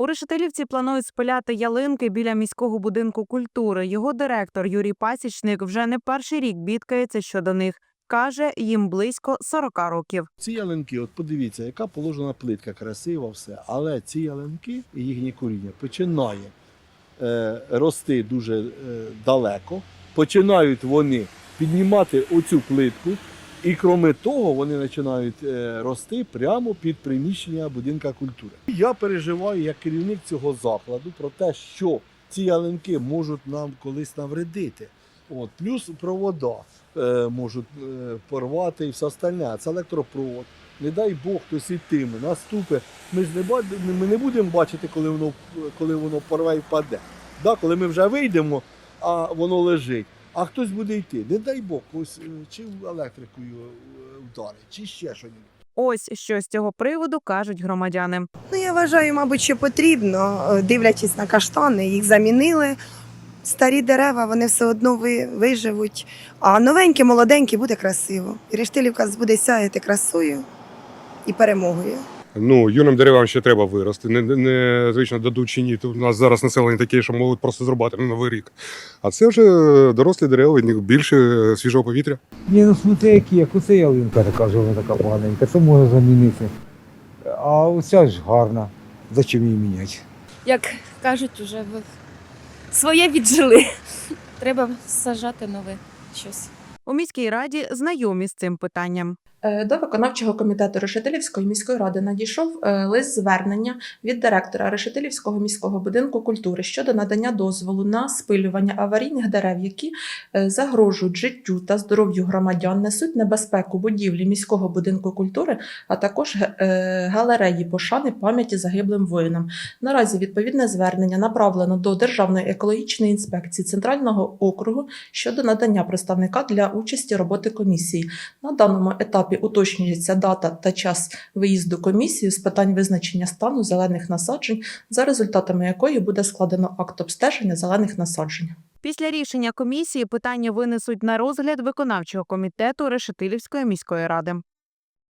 У Решетилівці планують спиляти ялинки біля міського будинку культури. Його директор Юрій Пасічник вже не перший рік бідкається щодо них. Каже, їм близько 40 років. Ці ялинки, от подивіться, яка положена плитка, красива все. Але ці ялинки і їхнє коріння починає е, рости дуже е, далеко. Починають вони піднімати оцю плитку, і крім того, вони починають е, рости прямо під приміщення будинка культури. Я переживаю як керівник цього закладу про те, що ці ялинки можуть нам колись навредити. От, плюс провода е, можуть е, порвати і все остальне. Це електропровод. Не дай Бог, хтось ітиме, наступить. Ми ж не, ба- ми не будемо бачити, коли воно, коли воно порве і впаде. Да, коли ми вже вийдемо, а воно лежить. А хтось буде йти. Не дай Бог, ось е, чи електрикою е, вдарить, чи ще щось. Ось що з цього приводу кажуть громадяни. Ну, я вважаю, мабуть, що потрібно, е, дивлячись на каштани, їх замінили. Старі дерева вони все одно виживуть, а новенькі, молоденькі буде красиво. І Рештилівка буде сяяти красою і перемогою. Ну, юним деревам ще треба вирости. Не, не, не звично дадуть чи ні. Тут у нас зараз населення таке, що можуть просто зрубати на новий рік. А це вже дорослі дерева, від них більше свіжого повітря. Ні, ну смотри, які, як оце ялинка така вже вона така поганенька, це можна замінити. А оця ж гарна. Зачем її міняти? як кажуть, уже ви своє віджили. Треба сажати нове щось. У міській раді знайомі з цим питанням. Е, До виконавчого комітету Решетилівської міської ради надійшов е, лист звернення від директора Решетилівського міського будинку культури щодо надання дозволу на спилювання аварійних дерев, які е, загрожують життю та здоров'ю громадян, несуть небезпеку будівлі міського будинку культури, а також галереї пошани пам'яті загиблим воїнам. Наразі відповідне звернення направлено до Державної екологічної інспекції Центрального округу щодо надання представника для участі роботи комісії. На даному етапі уточнюється дата та час виїзду комісії з питань визначення стану зелених насаджень, за результатами якої буде складено акт обстеження зелених насаджень. Після рішення комісії питання винесуть на розгляд виконавчого комітету Решетилівської міської ради.